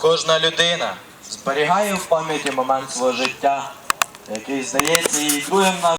кожна людина зберігає в пам'яті момент свого життя, який здається їй другим на